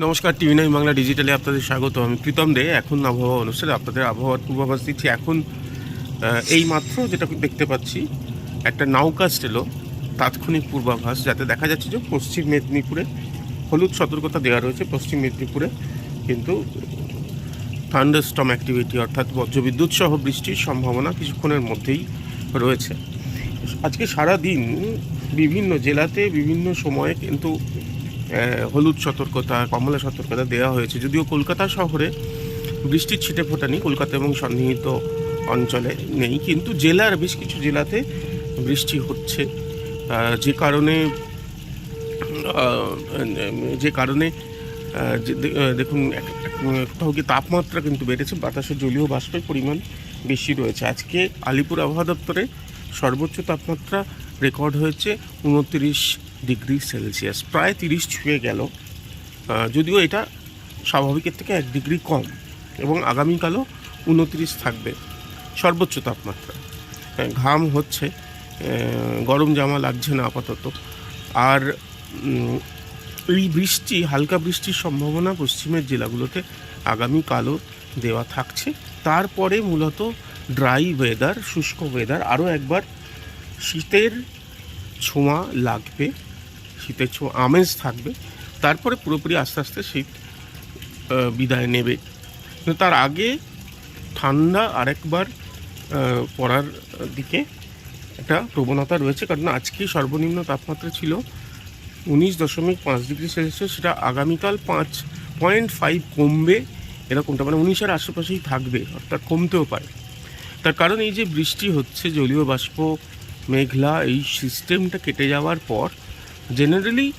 নমস্কার, TV nine Bangla ডিজিটালে আপনাদের স্বাগত। আমি প্রীতম দে, এখন আবহাওয়া অনুষ্ঠানে আপনাদের আবহাওয়ার পূর্বাভাস দিচ্ছি। এখন এই মাত্র যেটা দেখতে পাচ্ছি, একটা নাউকাস্ট এলো, তাৎক্ষণিক পূর্বাভাস, যাতে দেখা যাচ্ছে যে পশ্চিম মেদিনীপুরে হলুদ সতর্কতা দেওয়া রয়েছে, পশ্চিম মেদিনীপুরে কিন্তু থান্ডারস্টম অ্যাক্টিভিটি অর্থাৎ বজ্রবিদ্যুৎ সহ বৃষ্টির সম্ভাবনা কিছুক্ষণের মধ্যেই রয়েছে। আজকে সারা দিন বিভিন্ন জেলাতে বিভিন্ন সময়ে কিন্তু হলুদ সতর্কতা, কমলা সতর্কতা দেওয়া হয়েছে। যদিও কলকাতা শহরে বৃষ্টির ছিটে ফোটানি, কলকাতা এবং সন্নিহিত অঞ্চলে নেই, কিন্তু জেলার বেশ কিছু জেলাতে বৃষ্টি হচ্ছে। যে কারণে যে কারণে দেখুন কোথাও কি তাপমাত্রা কিন্তু বেড়েছে, বাতাসে জলীয় বাষ্পের পরিমাণ বেশি রয়েছে। আজকে আলিপুর আবহাওয়া দপ্তরে সর্বোচ্চ তাপমাত্রা রেকর্ড হয়েছে উনত্রিশ ডিগ্রি সেলসিয়াস। প্রায় তিরিশ ছুঁয়ে গেল। যদিও এটা স্বাভাবিকের থেকে এক ডিগ্রি কম এবং আগামীকালও উনত্রিশ থাকবে, সর্বোচ্চ তাপমাত্রা। ঘাম হচ্ছে গরম জামা লাগছে না আপাতত। আর এই বৃষ্টি, হালকা বৃষ্টির সম্ভাবনা পশ্চিমের জেলাগুলোতে আগামীকালও দেওয়া থাকছে। তারপরে মূলত ড্রাই ওয়েদার, শুষ্ক ওয়েদার, আরও একবার শীতের ছোঁয়া লাগবে। শীতের ছো আমেজ থাকবে। তারপরে পুরোপুরি আস্তে আস্তে শীত বিদায় নেবে। কিন্তু তার আগে ঠান্ডা আরেকবার পড়ার দিকে একটা প্রবণতা রয়েছে। কারণ আজকে সর্বনিম্ন তাপমাত্রা ছিল উনিশ দশমিক পাঁচ ডিগ্রি সেলসিয়াস। সেটা আগামীকাল পাঁচ পয়েন্ট ফাইভ কমবে, এরকমটা। মানে উনিশের আশেপাশেই থাকবে, অর্থাৎ কমতেও পারে। তার কারণ এই যে বৃষ্টি হচ্ছে, জলীয় বাষ্প, মেঘলা, এই সিস্টেমটা কেটে যাওয়ার পর জেনারেলি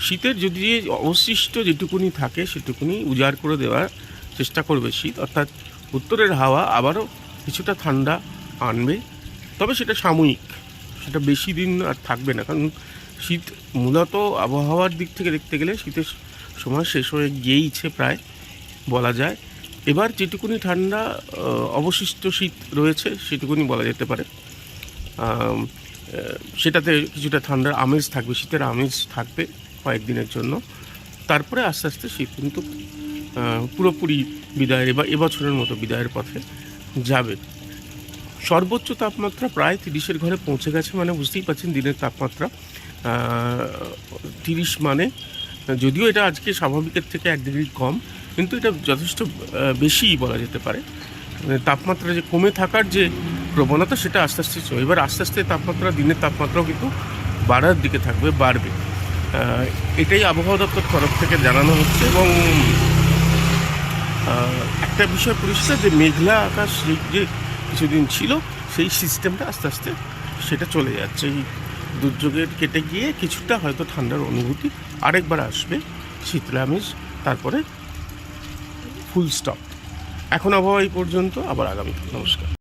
শীতের যদি অবশিষ্ট যেটুকুনি থাকে, সেটুকুনি উজাড় করে দেওয়ার চেষ্টা করবে শীত। অর্থাৎ উত্তরের হাওয়া আবারও কিছুটা ঠান্ডা আনবে। তবে সেটা সাময়িক, সেটা বেশি দিন আর থাকবে না। কারণ শীত মূলত আবহাওয়ার দিক থেকে দেখতে গেলে শীতের সময় শেষ হয়ে গিয়েইছে প্রায়, বলা যায়। এবার যেটুকুনি ঠান্ডা, অবশিষ্ট শীত রয়েছে, সেটুকুনি বলা যেতে পারে। সেটাতে কিছুটা ঠান্ডার আমেজ থাকবে, শীতের আমেজ থাকবে কয়েকদিনের জন্য। তারপরে আস্তে আস্তে শীত কিন্তু পুরোপুরি বিদায়ের বা এবছরের মতো বিদায়ের পথে যাবে। সর্বোচ্চ তাপমাত্রা প্রায় তিরিশের ঘরে পৌঁছে গেছে মানে বুঝতেই পারছেন দিনের তাপমাত্রা। তিরিশ মানে যদিও এটা আজকে স্বাভাবিকের থেকে এক ডিগ্রি কম, কিন্তু এটা যথেষ্ট বেশিই বলা যেতে পারে। তাপমাত্রা যে কমে থাকার যে প্রবণতা, সেটা আস্তে আস্তে চলে এবার আস্তে আস্তে তাপমাত্রা, দিনের তাপমাত্রাও কিন্তু বাড়ার দিকে থাকবে, বাড়বে। এটাই আবহাওয়া দপ্তর তরফ থেকে জানানো হচ্ছে এবং একটা বিষয় পরিষ্কার যে মেঘলা আকাশ যে কিছুদিন ছিল, সেই সিস্টেমটা আস্তে আস্তে সেটা চলে যাচ্ছে। এই দুর্যোগের কেটে গিয়ে কিছুটা হয়তো ঠান্ডার অনুভূতি আরেকবার আসবে, শীতলামেজ, তারপরে ফুল স্টপ এখন আবহাওয়া এই পর্যন্ত আবার আগামী নমস্কার।